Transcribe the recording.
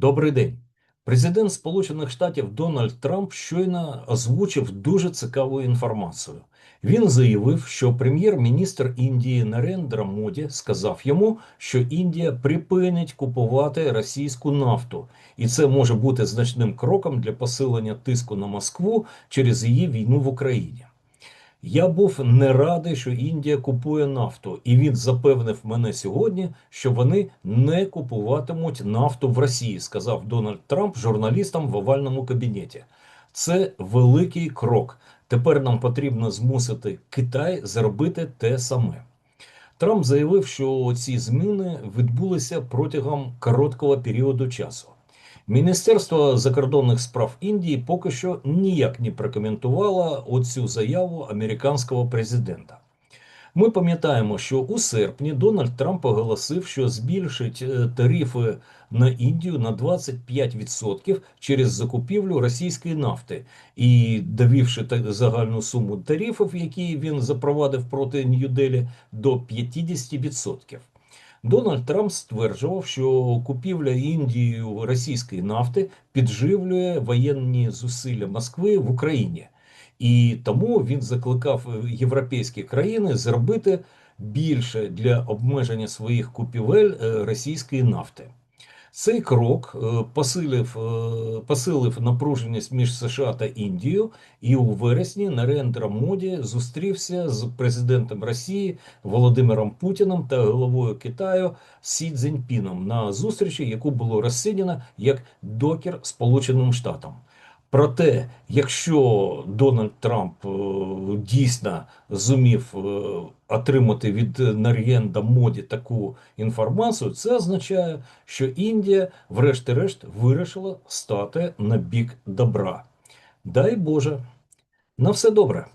Добрий день. Президент Сполучених Штатів Дональд Трамп щойно озвучив дуже цікаву інформацію. Він заявив, що прем'єр-міністр Індії Нарендра Моді сказав йому, що Індія припинить купувати російську нафту, і це може бути значним кроком для посилення тиску на Москву через її війну в Україні. Я був не радий, що Індія купує нафту, і він запевнив мене сьогодні, що вони не купуватимуть нафту в Росії, сказав Дональд Трамп журналістам в овальному кабінеті. Це великий крок. Тепер нам потрібно змусити Китай зробити те саме. Трамп заявив, що ці зміни відбулися протягом короткого періоду часу. Міністерство закордонних справ Індії поки що ніяк не прокоментувало оцю заяву американського президента. Ми пам'ятаємо, що у серпні Дональд Трамп оголосив, що збільшить е, тарифи на Індію на 25% через закупівлю російської нафти, і довівши загальну суму тарифів, які він запровадив проти Нью-Делі, до 50%. Дональд Трамп стверджував, що купівля Індією російської нафти підживлює воєнні зусилля Москви в Україні. І тому він закликав європейські країни зробити більше для обмеження своїх купівель е, російської нафти. Цей крок е, посилив, е, посилив напруженість між США та Індією, і у вересні Нарендра Моді зустрівся з президентом Росії Володимиром Путіним та головою Китаю Сі Цзіньпіном на зустрічі, яку було розцінено як докір Сполученим Штатам. Проте, якщо Дональд Трамп е, дійсно зумів е, отримати від Нар'єнда Моді таку інформацію, це означає, що Індія, врешті-решт, вирішила стати на бік добра. Дай Боже, на все добре.